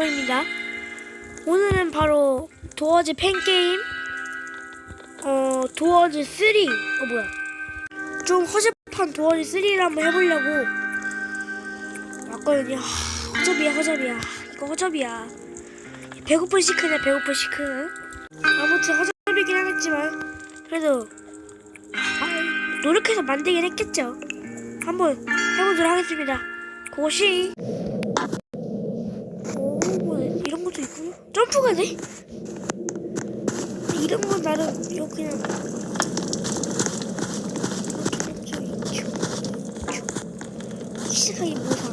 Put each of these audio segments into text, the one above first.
정입니다. 오늘은 바로 도어즈 팬게임? 어 도어즈 3 어 뭐야? 좀 허접한 도어즈 3를 한번 해보려고. 왔거든요. 하, 허접이야 허접이야. 이거 허접이야. 배고픈 시크네 배고픈 시크? 아무튼 허접이긴 하겠지만 그래도 아, 노력해서 만들긴 했겠죠? 한번 해보도록 하겠습니다. 고시 오, 뭐 이런 것도 있구나. 점프가 돼? 이런 건 나름 이거 그냥 시각이 뭐사?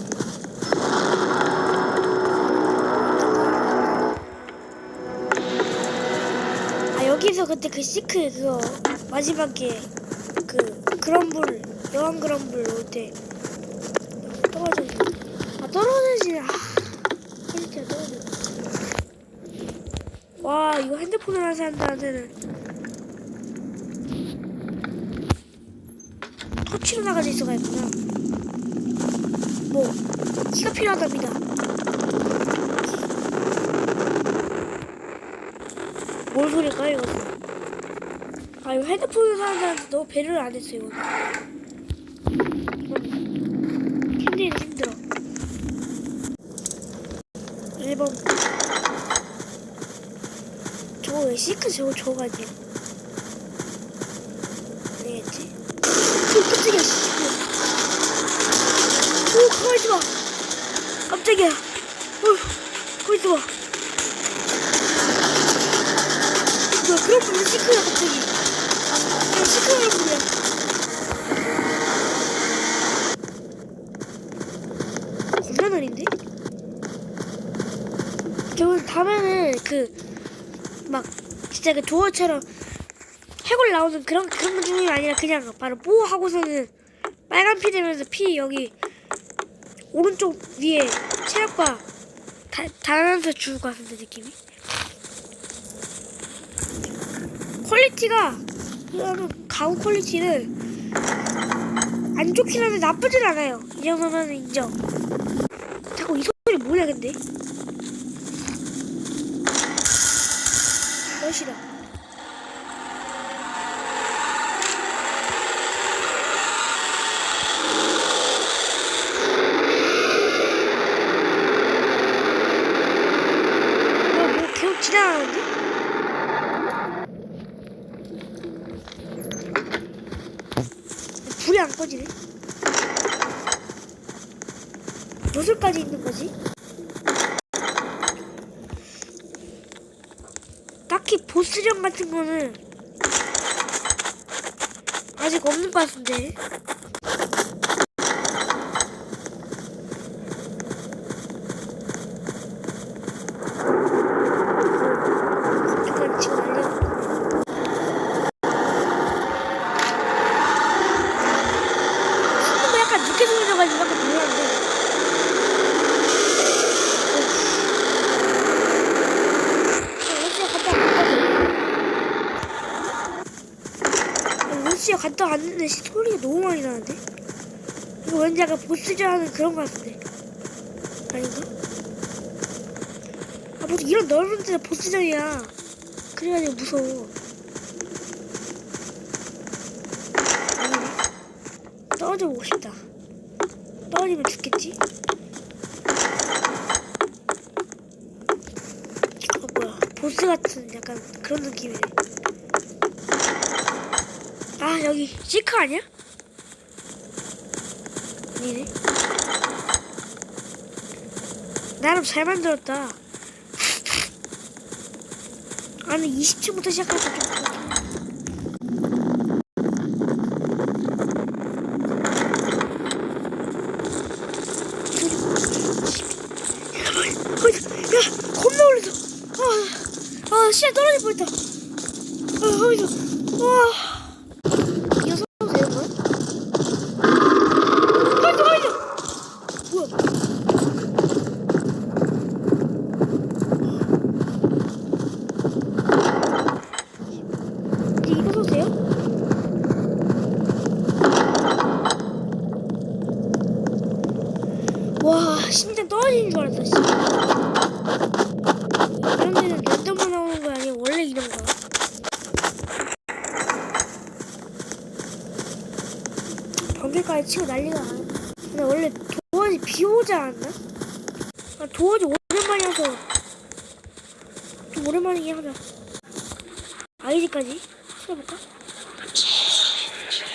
아 여기서 그때 그 시크 그거 마지막에 그 그럼블 여왕 그럼블 올때 떨어져 아 떨어지지 아. 진짜 떨어져. 와 이거 핸드폰으로 하는 사람들한테는 터치로 나가져 있어가지구나. 뭐 키가 필요하답니다. 뭔 소리일까요 이거? 아 이거 핸드폰으로 사는 사람한테 너무 배려를 안 했어 이거. 힘들어 힘들어. 1번 저거 왜 시크 저거 줘가지고. 되겠지? 저 깜짝이야 시크 오 가만히 있어봐. 깜짝이야. 어휴 가만히 있어봐. 뭐야 그런 분이 시크야 갑자기. 야 시크야 분이야. 겁나 느린데? 저는 다음에는 그 막 진짜 그 도어처럼 해골 나오는 그런 그런 중이 아니라 그냥 바로 뽀 하고서는 빨간 피 되면서 피 여기 오른쪽 위에 체력과 다, 달아나면서 죽을 것 같은데 느낌이. 퀄리티가 그러면 가구 퀄리티는 안 좋긴 한데 나쁘진 않아요. 이 정도면 인정. 자꾸 이 소리 뭐냐 근데 멋이다. 뭐, 뭐 계속 지나가는데? 불이 안 꺼지네. 무엇까지 있는 거지? 보스전 같은 거는 아직 없는 것 같은데. 잠깐 지금 알려. 수능가 약간 늦게 돌려가지고 약간 놀랐는데. 루시아 갔다 왔는데 시- 소리가 너무 많이 나는데? 왠지 약간 보스전 하는 그런 거 같은데 아닌가? 아 무슨 이런 넓은 데서 보스전이야 그래가지고 무서워 아니네 떨어져 보고 싶다 떨어지면 죽겠지? 아 뭐야 보스 같은 약간 그런 느낌이네 아 여기 시크 아니야? 아니네. 나름 잘 만들었다. 아니 20층부터 시작하니까 좀야 겁나 올렸어 아, 아 씨야 떨어질 뻔했다 아 거기서 와 이어서 되는 거야? 가만있어 가만있어 뭐야 이제 이어서 돼요? 와 심장 떨어지는 줄 알았다 씨. 치고 난리가 나. 근데 원래 도어지 비 오지 않았나? 아, 도어지 오랜만이어서 좀 오랜만이긴 하다. 아이디까지 해볼까?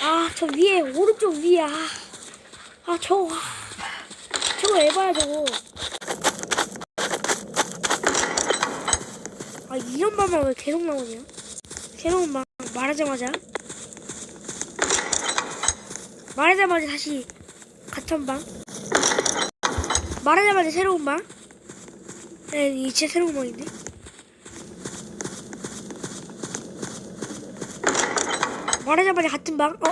아, 저 위에 오른쪽 위에 아, 아 저거 아, 저거 에바야 저거. 아 이런 방만 왜 계속 나오냐? 새로운 방 말하자마자 말하자마자 다시 같은 방? 말하자마자 새로운 방? 네, 이제 새로운 방인데? 말하자마자 같은 방? 어?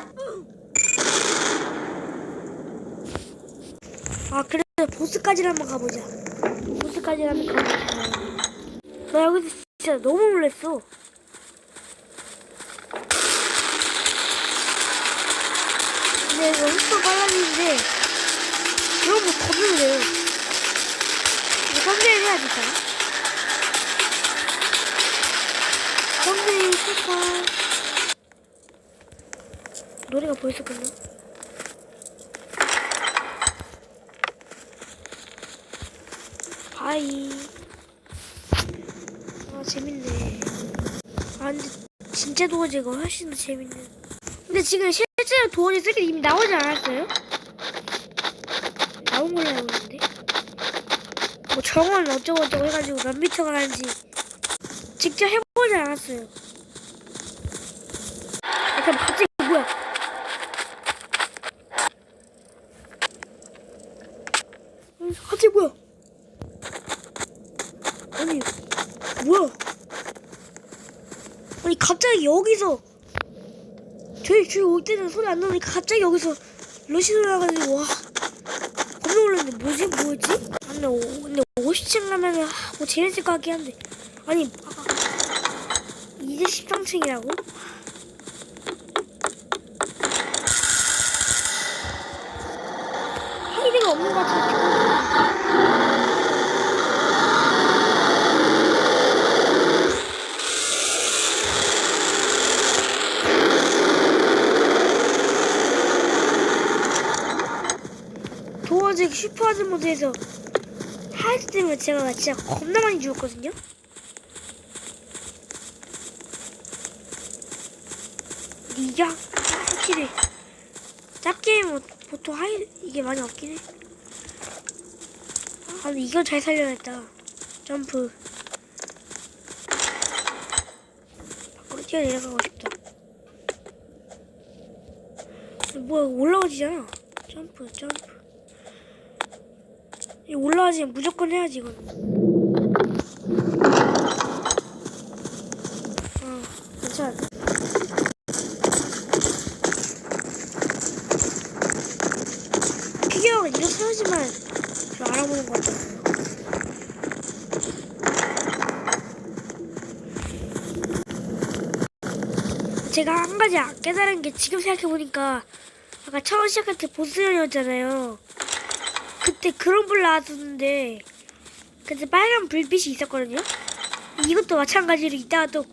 아 그래도 보스까지 한번 가보자. 보스까지 한번 가보자. 나 여기서 진짜 너무 놀랬어 근데 이거 흑도 빨라지는데 그런 거 겁을 내요. 이거 썸네일 해야지 다 썸네일 색깔 노래가 벌써 끝나? 바이. 아 재밌네. 아 근데 진짜 도어지가 훨씬 더 재밌네. 근데 지금 실 제로 도어지 쓰기 이미 나오지 않았어요? 나온 걸로 알고 있는데. 뭐 정원 어쩌고 저쩌고 해가지고 몇 미터 가는지 직접 해보지 않았어요. 아 그럼 갑자기 뭐야? 갑자기 뭐야? 아니 뭐야? 아니 갑자기 여기서 저희 저희 올 때는 소리 안 나니까 갑자기 여기서 러시 소리 나가지고 와. 겁나 놀랐는데 뭐지? 뭐였지? 아, 근데, 오, 근데 50층 가면은 아, 뭐 재밌을 것 같긴 한데. 아니 아, 이제 13층이라고? 하이드가 없는 것 같은데 도어직 슈퍼하드 모드에서 하이드 때문에 제가 진짜 겁나 많이 죽었거든요. 확- 확실히 짭게임은 보통 하이 이게 많이 없긴 해. 아 근데 이걸 잘 살려냈다. 점프. 밖으로 뛰어 내려가고 싶다. 뭐야 올라가지잖아. 점프 점프. 이 올라가지면 무조건 해야지 이건. 어 괜찮아. 피규어가 이렇게 서야지만 좀 알아보는 것 같아. 제가 한 가지 깨달은 게 지금 생각해보니까 아까 처음 시작할 때 보스전이었잖아요. 그때 그런 불 나왔었는데 그때 빨간 불빛이 있었거든요. 이것도 마찬가지로 이따가 또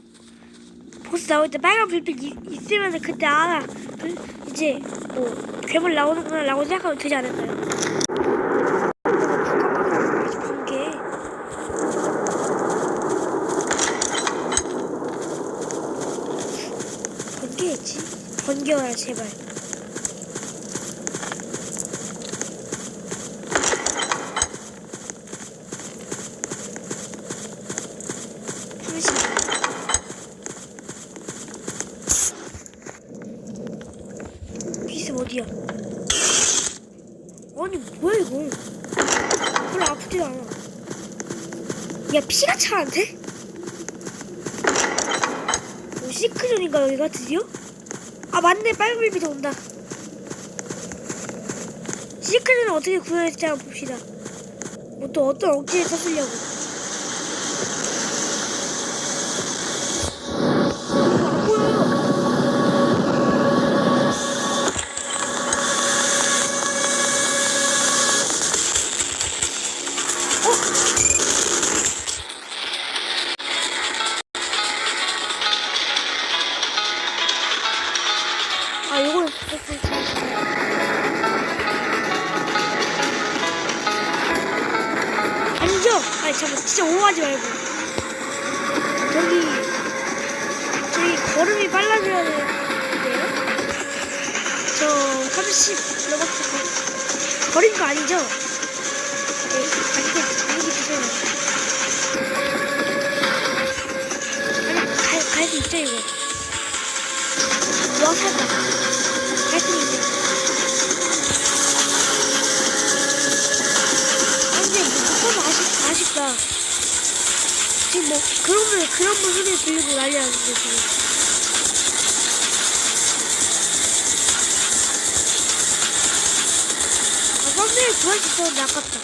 보스 나올 때 빨간 불빛 이, 있으면 그때 아 그, 이제 뭐 괴물 나오는구나라고 생각하면 되지 않을까요? 아주 번개. 번개였지? 번개와라 제발. 당신. 비스 어디야? 아니 뭐야 이거? 별로 아프지도 않아. 야 피가 차는데? 뭐 시크존인가 여기가 드디어? 아 맞네 빨간 불빛이 온다. 시크존은 어떻게 구현했지 한번 봅시다. 뭐 또 어떤 억지를 썼으려고. 걸음이 빨라져야 돼요? 저 30 넘었을 거 버린 거 아니죠? 네, 아니게 아니게 주세요. 아니 갈 갈 수 있죠 이거. 와 살다 갈수 있네. 아, 근데 너무 아쉽 아쉽다. 지금 뭐 그런 분 그런 분 소리 들리고 난리 났는데 지금. 아, 썸네일 구할 수 있었는데 아깝다.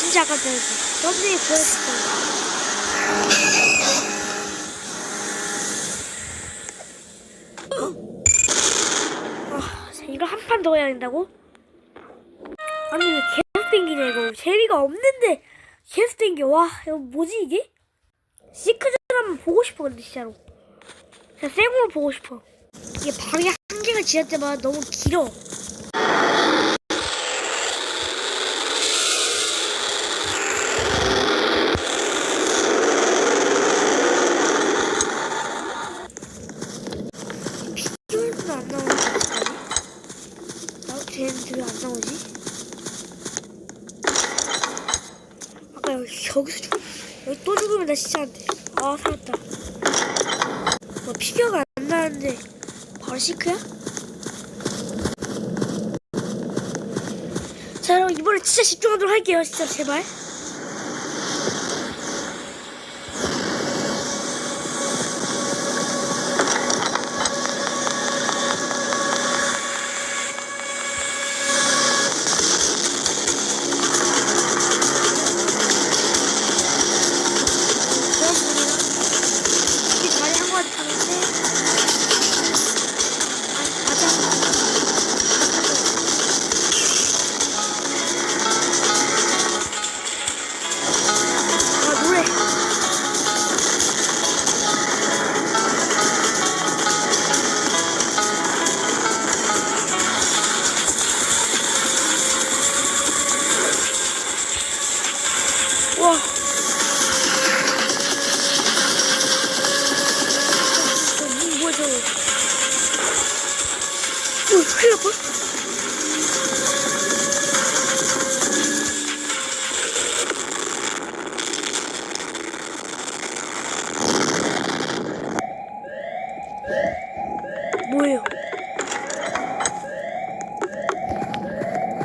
진짜 아깝다. 썸네일 구할 수 있었는데. 아, 이거 한 판 더 해야 된다고? 아니, 왜 계속 땡기냐, 이거. 재미가 없는데 계속 땡겨. 와, 이거 뭐지, 이게? 시크전 한번 보고 싶어, 근데 진짜로. 그냥 생으로 보고 싶어. 이게 방에 한 개가 지을 때마다 너무 길어. 피규어도 안 나오는 거 아니? 나 쟤는 왜안 나오지? 아까 여기 여기서 죽 여기 또 죽으면 나 진짜 안 돼. 아 살았다. 뭐 피규어가 안 나왔는데 바로 시크야? 자 여러분 이번에 진짜 집중하도록 할게요 진짜 제발. 뭐예요?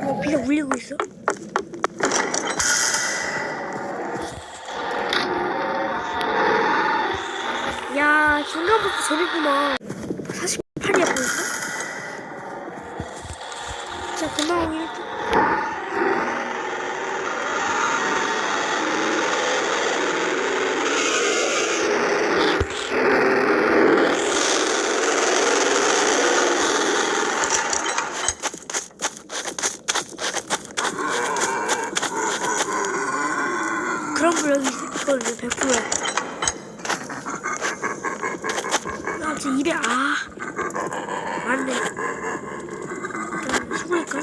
뭐 비가 울리고 있어? 야 중간부터 재밌구만 48이야 벌써? 자 금방 오긴 했다 그런 블럭이 있거든요 100%야 아, 제 입에 아 안돼 일단 숨을까?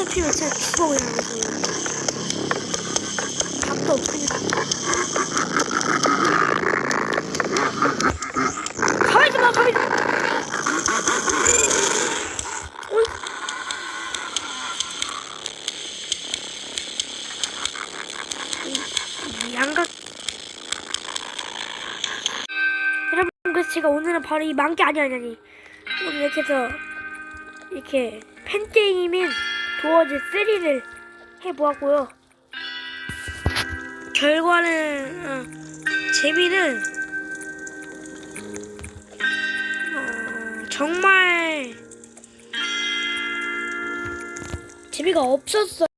양가 잡히면 진짜 죽어 그냥 밥도 없으니까. 가만히 있어봐 가만히 이 양각. 여러분 그래서 제가 오늘은 바로 이 만개 아니 아니 아니. 오늘 이렇게 해서 이렇게 팬게임인 도어즈 3를 해보았고요 결과는 어, 재미는 어, 정말 재미가 없었어.